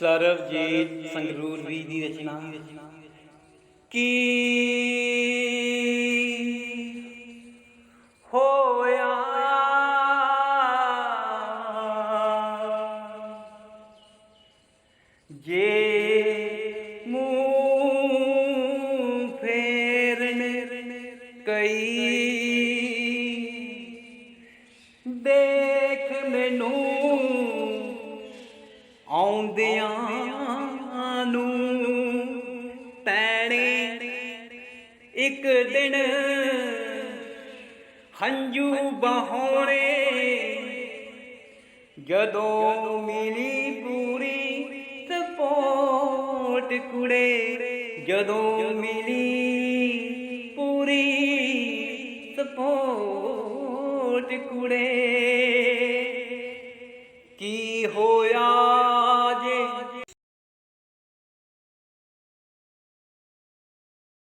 ਸਰਬਜੀਤ ਸੰਗਰੂਰਵੀ ਦੀ ਰਚਨਾ। ਕੀ ਹੋਇਆ? ਜੇ ਮੂੰਹ ਫੇਰਨ ਕਈ ਦੇਖ ਮੈਨੂੰ ਆਉਂਦਿਆਂ ਨੂੰ ਤੈਣੇ ਇੱਕ ਦਿਨ ਹੰਝੂ ਬਹਾਉਣੇ ਜਦੋਂ ਮਿਲੀ ਪੂਰੀ ਸਪੋਰਟ ਕੁੜੇ, ਜਦੋਂ ਮਿਲੀ ਪੂਰੀ ਸਪੋਟ ਕੁੜੇ।